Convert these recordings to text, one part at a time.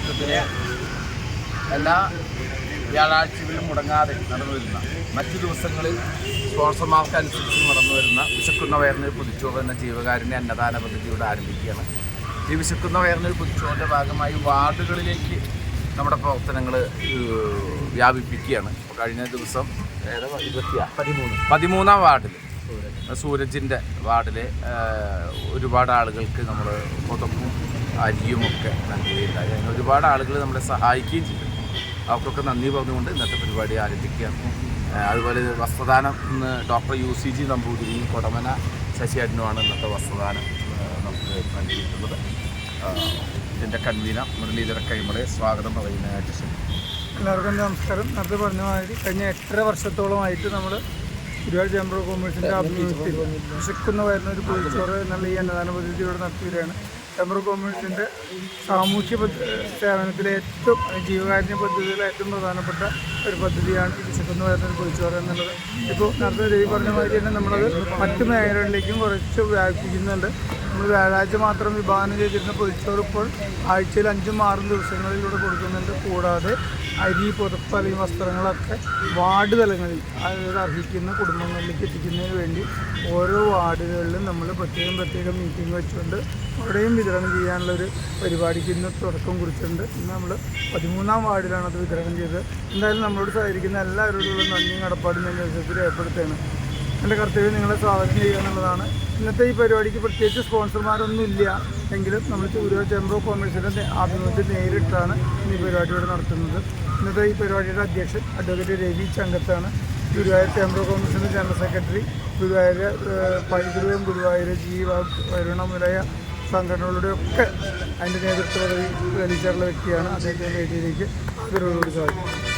നേതൃത്വത്തിൽ എല്ലാ വ്യാഴാഴ്ചകളിലും മുടങ്ങാതെ നടന്നു വരുന്ന മറ്റു ദിവസങ്ങളിൽ സ്പോൺസർമാർക്ക് അനുസരിച്ച് നടന്നു വരുന്ന വിശക്കുന്ന വയറിനിൽ പുതുച്ചോറ് എന്ന ജീവകാരുണ്യ അന്നദാന പദ്ധതിയോട് ആരംഭിക്കുകയാണ്. ഈ വിശക്കുന്ന വയറിനിൽ പുതിച്ചോറിന്റെ ഭാഗമായി വാർഡുകളിലേക്ക് നമ്മുടെ പ്രവർത്തനങ്ങൾ വ്യാപിപ്പിക്കുകയാണ്. കഴിഞ്ഞ ദിവസം പതിമൂന്ന്. പതിമൂന്നാം വാർഡിൽ സൂരജിന്റെ വാർഡിൽ ഒരുപാട് ആളുകൾക്ക് നമ്മൾ പുതപ്പും അരിയും ഒക്കെ നൽകുകയുണ്ടായി അതിന് ഒരുപാട് ആളുകൾ നമ്മളെ സഹായിക്കുകയും ചെയ്തു. അവർക്കൊക്കെ നന്ദി പറഞ്ഞുകൊണ്ട് ഇന്നത്തെ പരിപാടി ആരംഭിക്കുകയാണ്. ആ, അതുപോലെ വസ്ത്രദാനം ഇന്ന് doctor U C G Namboothiri Kodamana ശശിയാടിനുമാണ് ഇന്നത്തെ വസ്ത്രദാനം നമുക്ക് നൽകിയിട്ടുള്ളത്. ഇതിന്റെ കൺവീനർ മുരളീധര കൈമളെ സ്വാഗതം പറയുന്നതായിട്ട് ശ്രമിക്കും എല്ലാവർക്കും നമസ്കാരം. നേരത്തെ പറഞ്ഞ മാതിരി കഴിഞ്ഞ എട്ടര വർഷത്തോളമായിട്ട് നമ്മൾ ഗുരുവായൂർ ചേംബർ ഓഫ് കൊമേഴ്സിന്റെ ആഭിമുഖ്യത്തിൽ വിശക്കുന്ന വരുന്ന ഒരു പൊളിച്ചോറ് എന്നുള്ള ഈ അന്നദാന പദ്ധതിയോട് നടത്തി ചേംബർ ഓഫ് കോമേഴ്സിന്റെ സാമൂഹ്യ സേവനത്തിലെ ഏറ്റവും ജീവകാരുണ്യ പദ്ധതിയിലെ ഏറ്റവും പ്രധാനപ്പെട്ട ഒരു പദ്ധതിയാണ് ഈ വിശക്കുന്ന വേദന കുറിച്ച് എന്നുള്ളത്. ഇപ്പോൾ നേരത്തെ രവി പറഞ്ഞ മാതിരി തന്നെ നമ്മളത് മറ്റ് മേഖലകളിലേക്കും കുറച്ച് വ്യാപിപ്പിക്കുന്നുണ്ട്. നമ്മൾ വ്യാഴാഴ്ച മാത്രം വിഭാവനം ചെയ്തിരുന്ന പൊതിച്ചോറ് ഇപ്പോൾ ആഴ്ചയിൽ അഞ്ചും ആറും ദിവസങ്ങളിലൂടെ കൊടുക്കുന്നുണ്ട്. കൂടാതെ അരി പുതപ്പ് അല്ലെങ്കിൽ വസ്ത്രങ്ങളൊക്കെ വാർഡ് തലങ്ങളിൽ അതായത് അർഹിക്കുന്ന കുടുംബങ്ങളിലേക്ക് എത്തിക്കുന്നതിന് വേണ്ടി ഓരോ വാർഡുകളിലും നമ്മൾ പ്രത്യേകം പ്രത്യേകം മീറ്റിംഗ് വെച്ചുകൊണ്ട് അവിടെയും വിതരണം ചെയ്യാനുള്ളൊരു പരിപാടിക്ക് ഇന്ന് തുടക്കം കുറിച്ചിട്ടുണ്ട്. ഇന്ന് നമ്മൾ പതിമൂന്നാം വാർഡിലാണ് അത് വിതരണം ചെയ്തത്. എന്തായാലും നമ്മളോട് സഹകരിക്കുന്ന എല്ലാവരോടുള്ള നന്ദിയും കടപ്പാടും ഞാൻ ദിവസത്തിൽ ഏർപ്പെടുത്തുകയാണ് എന്റെ കർത്തവ്യം നിങ്ങളെ സ്വാഗതം ചെയ്യുക എന്നുള്ളതാണ്. ഇന്നത്തെ ഈ പരിപാടിക്ക് പ്രത്യേകിച്ച് സ്പോൺസർമാരൊന്നും ഇല്ല. എങ്കിലും നമ്മൾ ഗുരുവായൂർ ചേംബർ ഓഫ് കോമേഴ്സിന്റെ ആഭിമുഖ്യത്തിൽ നേരിട്ടാണ് ഈ പരിപാടി ഇവിടെ നടത്തുന്നത്. ഇന്നത്തെ ഈ പരിപാടിയുടെ അധ്യക്ഷൻ അഡ്വക്കേറ്റ് രവി ചങ്കത്താണ്. ഗുരുവായൂർ ചേംബർ ഓഫ് കോമേഴ്സിന്റെ ജനറൽ സെക്രട്ടറി ഗുരുവായൂർ പൈതൃകം ഗുരുവായൂർ ജീവ വരുണ മുതലായ സംഘടനകളുടെ ഒക്കെ അതിന്റെ നേതൃത്വം വലിച്ചിട്ടുള്ള വ്യക്തിയാണ്. അദ്ദേഹത്തിന്റെ വേദിയിലേക്ക് ആദരവോടുകൂടി സാധിക്കും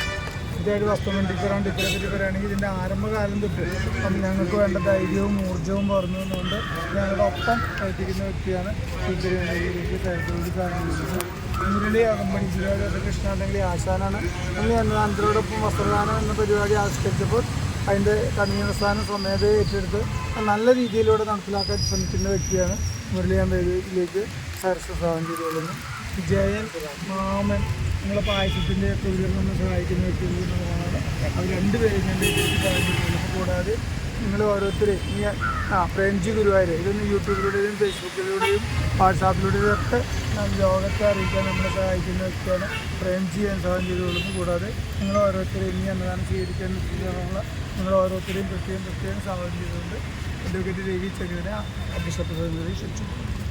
ഇതായിട്ട് വസ്ത്രം ഡിഫറന്റ് ഇത്തരത്തിൽ പറയുകയാണെങ്കിൽ ഇതിന്റെ ആരംഭകാലം തൊട്ട് അപ്പം ഞങ്ങൾക്ക് വേണ്ട ധൈര്യവും ഊർജവും പറഞ്ഞു തന്നുകൊണ്ട് ഞങ്ങളുടെ ഒപ്പം പ്രവർത്തിക്കുന്ന വ്യക്തിയാണ് കാണിക്കുന്നത് മുരളി കമ്പനി ജില്ലാ കൃഷ്ണ അല്ലെങ്കിൽ ആശാനാണ്. നമ്മൾ അന്നദാനത്തിനോടൊപ്പം വസ്ത്രദാനം എന്ന പരിപാടി ആവിഷ്കരിച്ചപ്പോൾ അതിന്റെ കൺവീനർ സ്ഥാനം സ്വമേധയെ ഏറ്റെടുത്ത് നല്ല രീതിയിലൂടെ നടപ്പിലാക്കാൻ ശ്രമിക്കുന്ന വ്യക്തിയാണ് മുരളി അമ്പേരിയിലേക്ക് സരസ്വ ചെയ്തുകൊള്ളുന്നു. ജയൻ മാമൻ നിങ്ങളെ പായസത്തിന്റെ തൊഴിലുകൾ സഹായിക്കുന്ന വ്യക്തികളാണ് അവർ രണ്ടുപേരും ഞാൻ കൂടാതെ നിങ്ങൾ ഓരോരുത്തരെയും ഈ ആ പ്രേംജി ഗുരുവായൂർ ഇതൊന്ന് യൂട്യൂബിലൂടെയും ഫേസ്ബുക്കിലൂടെയും വാട്സാപ്പിലൂടെയും ഒക്കെ ലോകത്തെ അറിയിക്കാൻ നമ്മളെ സഹായിക്കുന്ന വ്യക്തിയാണ് ഫ്രഞ്ച് ചെയ്യാൻ സഹായം ചെയ്തുകൊള്ളുന്നു. കൂടാതെ നിങ്ങൾ ഓരോരുത്തരെയും ഇനി അന്നദാനം സ്വീകരിക്കാൻ എത്തിക്കാനുള്ള നിങ്ങൾ ഓരോരുത്തരെയും പ്രത്യേകം പ്രത്യേകം സഹായം ചെയ്തുകൊണ്ട് അഡ്വക്കേറ്റ് രവി ചെറിയ അധ്യക്ഷ സഹോദരി ക്ഷണിച്ചു.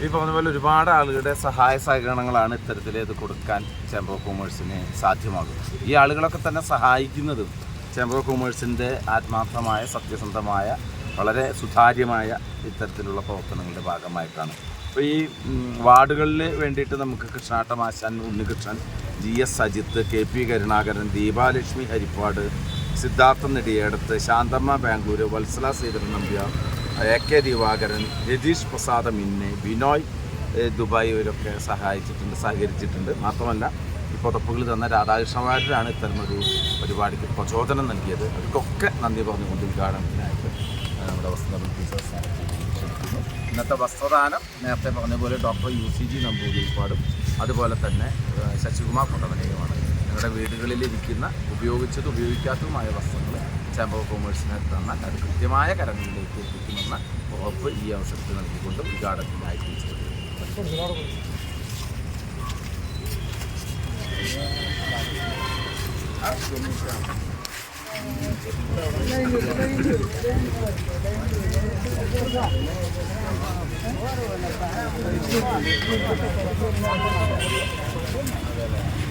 ഈ പറഞ്ഞ പോലെ ഒരുപാട് ആളുകളുടെ സഹായ സഹകരണങ്ങളാണ് ഇത്തരത്തിൽ ഇത് കൊടുക്കാൻ ചേംബർ ഓഫ് കൊമേഴ്സിന് സാധ്യമാകുന്നത്. ഈ ആളുകളൊക്കെ തന്നെ സഹായിക്കുന്നതും ചേംബർ ഓഫ് കൊമേഴ്സിന്റെ ആത്മാർത്ഥമായ സത്യസന്ധമായ വളരെ സുതാര്യമായ ഇത്തരത്തിലുള്ള പ്രവർത്തനങ്ങളുടെ ഭാഗമായിട്ടാണ്. അപ്പോൾ ഈ വാർഡുകളിൽ വേണ്ടിയിട്ട് നമുക്ക് കൃഷ്ണാട്ടം ആശാൻ Unnikrishnan G S Ajith K P Karunakaran Deepalakshmi Harippad Siddhartha Nediyedath Santhamma Bangalore Vatsala Sreedharan Nambiar A K Divakaran Ratheesh Prasad മിന്നെ Binoy Dubai ഇവരൊക്കെ സഹായിച്ചിട്ടുണ്ട് സഹകരിച്ചിട്ടുണ്ട്. മാത്രമല്ല ഈ പുതപ്പുകൾ തന്ന രാധാകൃഷ്ണമാരാണ് ഇത്തരം ഒരു പരിപാടിക്ക് പ്രചോദനം നൽകിയത്. അവർക്കൊക്കെ നന്ദി പറഞ്ഞുകൊണ്ട് ഉദ്ഘാടനത്തിനായിട്ട് നമ്മുടെ ക്ഷണിക്കുന്നു. ഇന്നത്തെ വസ്ത്രദാനം നേരത്തെ പറഞ്ഞ പോലെ ഡോക്ടർ യു സി ജി നമ്പൂതിരിപ്പാടും അതുപോലെ തന്നെ ശശികുമാർ കൊണ്ടവനെയുമാണ്. നിങ്ങളുടെ വീടുകളിലിരിക്കുന്ന ഉപയോഗിച്ചത് ഉപയോഗിക്കാത്തതുമായ വസ്തുക്കൾ ചേംബർ ഓഫ് കോമേഴ്സിനെ തന്നാൽ അത് കൃത്യമായ കരങ്ങളിലേക്ക് എത്തിക്കുമെന്ന ഉറപ്പ് ഈ അവസരത്തിൽ നൽകിക്കൊണ്ട് ഉദ്ഘാടനത്തിനായി Thank